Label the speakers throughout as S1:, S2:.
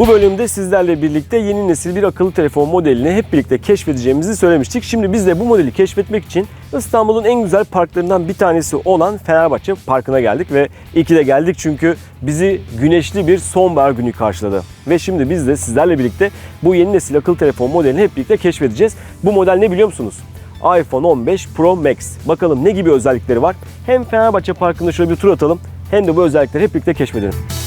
S1: Bu bölümde sizlerle birlikte yeni nesil bir akıllı telefon modelini hep birlikte keşfedeceğimizi söylemiştik. Şimdi biz de bu modeli keşfetmek için İstanbul'un en güzel parklarından bir tanesi olan Fenerbahçe Parkı'na geldik ve iyi ki de geldik çünkü bizi güneşli bir sonbahar günü karşıladı. Ve şimdi biz de sizlerle birlikte bu yeni nesil akıllı telefon modelini hep birlikte keşfedeceğiz. Bu model ne biliyor musunuz? iPhone 15 Pro Max. Bakalım ne gibi özellikleri var? Hem Fenerbahçe Parkı'nda şöyle bir tur atalım hem de bu özellikleri hep birlikte keşfedelim.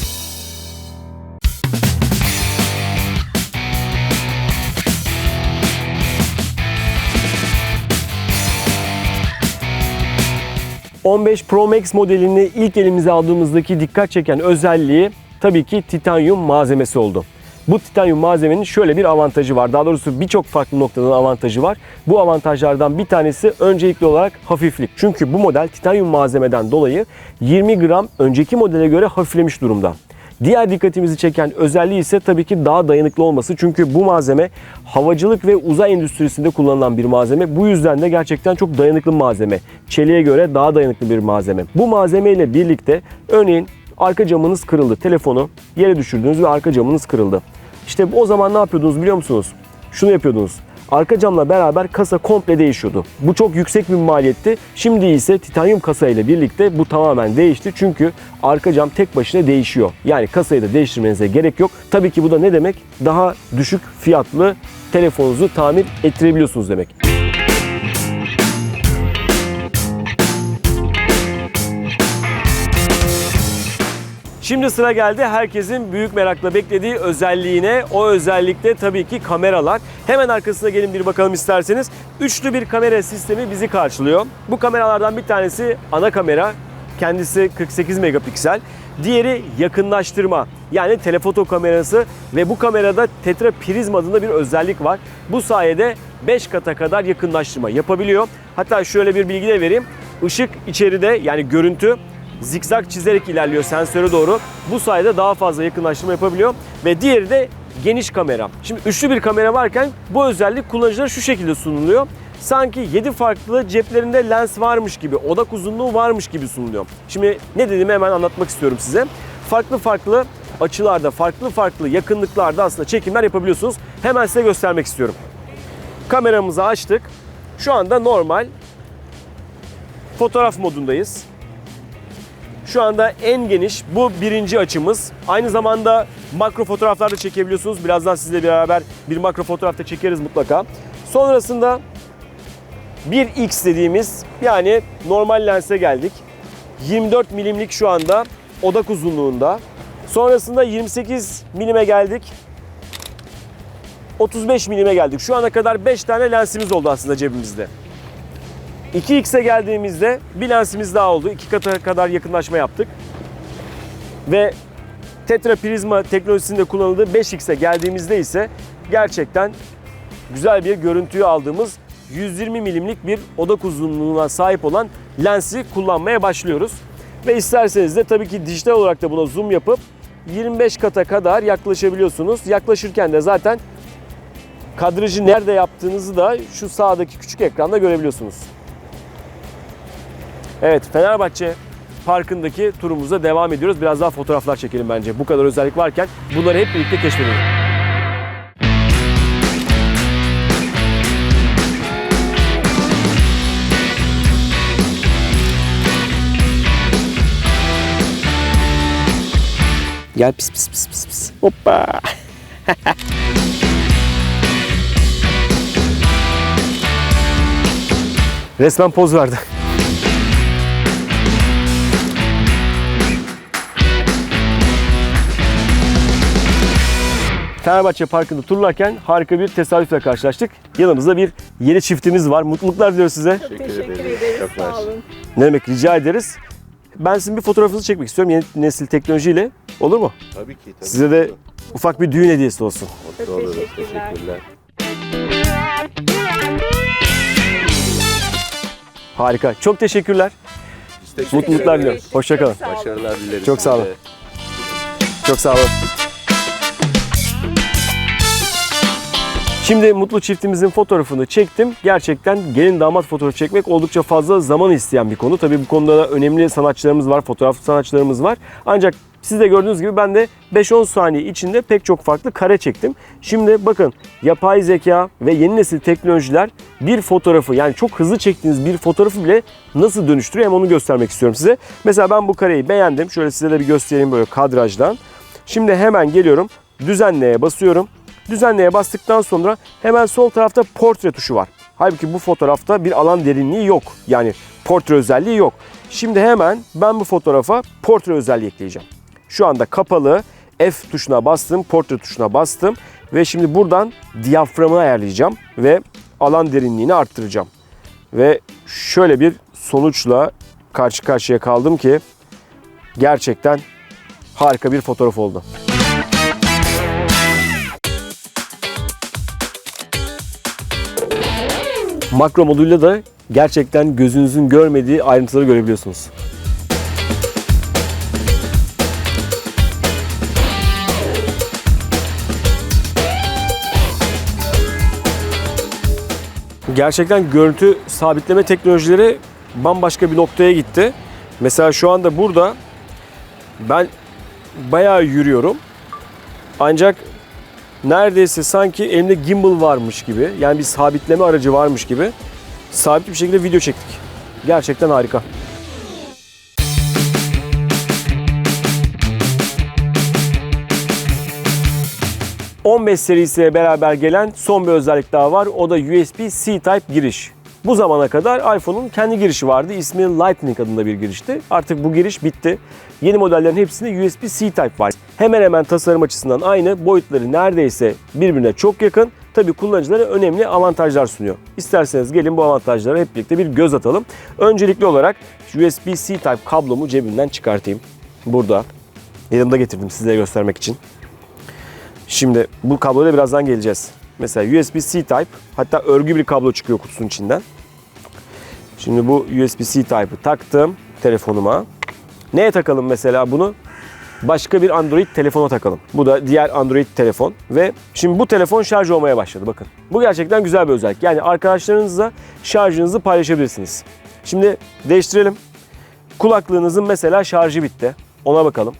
S1: ...15 Pro Max modelini ilk elimize aldığımızdaki dikkat çeken özelliği tabii ki titanyum malzemesi oldu. Bu titanyum malzemenin şöyle bir avantajı var. Daha doğrusu birçok farklı noktadan avantajı var. Bu avantajlardan bir tanesi öncelikli olarak hafiflik. Çünkü bu model titanyum malzemeden dolayı 20 gram önceki modele göre hafiflemiş durumda. Diğer dikkatimizi çeken özelliği ise tabii ki daha dayanıklı olması. Çünkü bu malzeme havacılık ve uzay endüstrisinde kullanılan bir malzeme. Bu yüzden de gerçekten çok dayanıklı malzeme. Çeliğe göre daha dayanıklı bir malzeme. Bu malzeme ile birlikte örneğin arka camınız kırıldı. Telefonu yere düşürdünüz ve arka camınız kırıldı. İşte o zaman ne yapıyordunuz biliyor musunuz? Şunu yapıyordunuz. Arka camla beraber kasa komple değişiyordu. Bu çok yüksek bir maliyetti. Şimdi ise titanyum kasa ile birlikte bu tamamen değişti. Çünkü arka cam tek başına değişiyor. Yani kasayı da değiştirmenize gerek yok. Tabii ki bu da ne demek? Daha düşük fiyatlı telefonunuzu tamir ettirebiliyorsunuz demek. Şimdi sıra geldi herkesin büyük merakla beklediği özelliğine. O özellikte tabii ki kameralar. Hemen arkasına gelin bir bakalım isterseniz. Üçlü bir kamera sistemi bizi karşılıyor. Bu kameralardan bir tanesi ana kamera. Kendisi 48 megapiksel. Diğeri yakınlaştırma yani telefoto kamerası ve bu kamerada tetra prizm adında bir özellik var. Bu sayede 5 kata kadar yakınlaştırma yapabiliyor. Hatta şöyle bir bilgi de vereyim. Işık içeride yani görüntü zikzak çizerek ilerliyor sensöre doğru. Bu sayede daha fazla yakınlaştırma yapabiliyor. Ve diğeri de geniş kamera. Şimdi üçlü bir kamera varken bu özellik kullanıcılara şu şekilde sunuluyor. Sanki 7 farklı ceplerinde lens varmış gibi, odak uzunluğu varmış gibi sunuluyor. Şimdi ne dediğimi hemen anlatmak istiyorum size. Farklı farklı açılarda, farklı farklı yakınlıklarda aslında çekimler yapabiliyorsunuz. Hemen size göstermek istiyorum. Kameramızı açtık. Şu anda normal fotoğraf modundayız. Şu anda en geniş bu birinci açımız. Aynı zamanda makro fotoğraflar da çekebiliyorsunuz. Birazdan sizle beraber bir makro fotoğraf da çekeriz mutlaka. Sonrasında 1x dediğimiz yani normal lense geldik. 24 milimlik şu anda odak uzunluğunda. Sonrasında 28 milime geldik. 35 milime geldik. Şu ana kadar 5 tane lensimiz oldu aslında cebimizde. 2x'e geldiğimizde bir lensimiz daha oldu. 2 kata kadar yakınlaşma yaptık. Ve tetra prizma teknolojisinde kullanıldığı 5x'e geldiğimizde ise gerçekten güzel bir görüntüyü aldığımız 120 milimlik bir odak uzunluğuna sahip olan lensi kullanmaya başlıyoruz. Ve isterseniz de tabii ki dijital olarak da buna zoom yapıp 25 kata kadar yaklaşabiliyorsunuz. Yaklaşırken de zaten kadrajı nerede yaptığınızı da şu sağdaki küçük ekranda görebiliyorsunuz. Evet Fenerbahçe Parkı'ndaki turumuza devam ediyoruz. Biraz daha fotoğraflar çekelim bence. Bu kadar özellik varken bunları hep birlikte keşfedelim. Gel pis pis pis pis pis. Hoppa. Resmen poz verdi. Fenerbahçe Parkı'nda turlarken harika bir tesadüfle karşılaştık. Yanımızda bir yeni çiftimiz var. Mutluluklar diliyoruz size.
S2: Teşekkür ederiz.
S3: Çok
S2: Sağ olun.
S1: Ne demek rica ederiz. Ben sizin bir fotoğrafınızı çekmek istiyorum yeni nesil teknolojiyle. Olur mu?
S3: Tabii ki. Tabii
S1: Size de ufak bir düğün hediyesi olsun.
S3: Mutlu
S2: Çok
S3: oluruz.
S2: teşekkürler.
S3: Teşekkürler.
S1: Harika. Çok teşekkürler.
S3: Teşekkür
S1: Mutluluklar diliyorum. Hoşça kalın.
S2: Çok sağ olun.
S3: Başarılar dileriz.
S1: Çok sağ olun. Çok sağ olun. Şimdi mutlu çiftimizin fotoğrafını çektim. Gerçekten gelin damat fotoğrafı çekmek oldukça fazla zaman isteyen bir konu. Tabii bu konuda da önemli sanatçılarımız var, fotoğraf sanatçılarımız var. Ancak siz de gördüğünüz gibi ben de 5-10 saniye içinde pek çok farklı kare çektim. Şimdi bakın yapay zeka ve yeni nesil teknolojiler bir fotoğrafı yani çok hızlı çektiğiniz bir fotoğrafı bile nasıl dönüştürüyor hem onu göstermek istiyorum size. Mesela ben bu kareyi beğendim. Şöyle size de bir göstereyim böyle kadrajdan. Şimdi hemen geliyorum. Düzenleye basıyorum. Düzenleye bastıktan sonra hemen sol tarafta portre tuşu var. Halbuki bu fotoğrafta bir alan derinliği yok. Yani portre özelliği yok. Şimdi hemen ben bu fotoğrafa portre özelliği ekleyeceğim. Şu anda kapalı. F tuşuna bastım, portre tuşuna bastım ve şimdi buradan diyaframı ayarlayacağım ve alan derinliğini arttıracağım. Ve şöyle bir sonuçla karşı karşıya kaldım ki gerçekten harika bir fotoğraf oldu. Makro moduyla da gerçekten gözünüzün görmediği ayrıntıları görebiliyorsunuz. Gerçekten görüntü sabitleme teknolojileri bambaşka bir noktaya gitti. Mesela şu anda burada ben bayağı yürüyorum. Ancak neredeyse sanki elimde gimbal varmış gibi yani bir sabitleme aracı varmış gibi sabit bir şekilde video çektik. Gerçekten harika. ...15 serisiyle beraber gelen son bir özellik daha var. O da USB-C Type giriş. Bu zamana kadar iPhone'un kendi girişi vardı. İsmi Lightning adında bir girişti. Artık bu giriş bitti. Yeni modellerin hepsinde USB-C Type var. Hemen hemen tasarım açısından aynı. Boyutları neredeyse birbirine çok yakın. Tabi kullanıcılara önemli avantajlar sunuyor. İsterseniz gelin bu avantajlara hep birlikte bir göz atalım. Öncelikli olarak USB-C Type kablomu cebimden çıkartayım. Burada. Yanımda getirdim size göstermek için. Şimdi bu kabloya da birazdan geleceğiz. Mesela USB-C Type hatta örgü bir kablo çıkıyor kutusunun içinden. Şimdi bu USB-C Type'ı taktım telefonuma. Neye takalım mesela bunu? Başka bir Android telefona takalım. Bu da diğer Android telefon ve şimdi bu telefon şarj olmaya başladı bakın. Bu gerçekten güzel bir özellik. Yani arkadaşlarınızla şarjınızı paylaşabilirsiniz. Şimdi değiştirelim. Kulaklığınızın mesela şarjı bitti. Ona bakalım.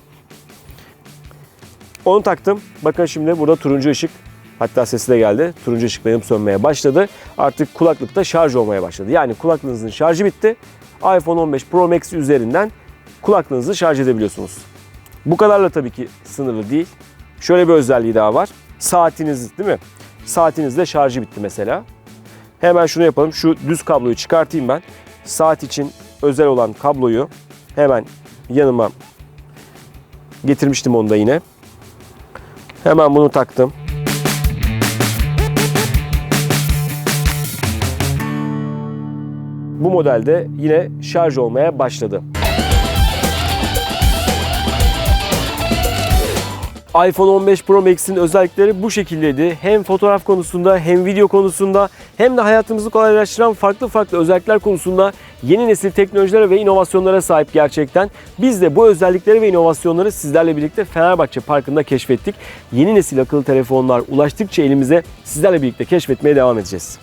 S1: Onu taktım. Bakın şimdi burada turuncu ışık. Hatta sesi de geldi. Turuncu ışık yanıp sönmeye başladı. Artık kulaklıkta şarj olmaya başladı. Yani kulaklığınızın şarjı bitti. iPhone 15 Pro Max üzerinden kulaklığınızı şarj edebiliyorsunuz. Bu kadarla tabii ki sınırlı değil. Şöyle bir özelliği daha var. Saatiniz değil mi? Saatinizde şarjı bitti mesela. Hemen şunu yapalım. Şu düz kabloyu çıkartayım ben. Saat için özel olan kabloyu hemen yanıma getirmiştim onu da yine. Hemen bunu taktım. Bu modelde yine şarj olmaya başladı. iPhone 15 Pro Max'in özellikleri bu şekildeydi. Hem fotoğraf konusunda hem video konusunda hem de hayatımızı kolaylaştıran farklı farklı özellikler konusunda yeni nesil teknolojilere ve inovasyonlara sahip gerçekten. Biz de bu özellikleri ve inovasyonları sizlerle birlikte Fenerbahçe Parkı'nda keşfettik. Yeni nesil akıllı telefonlar ulaştıkça elimize sizlerle birlikte keşfetmeye devam edeceğiz.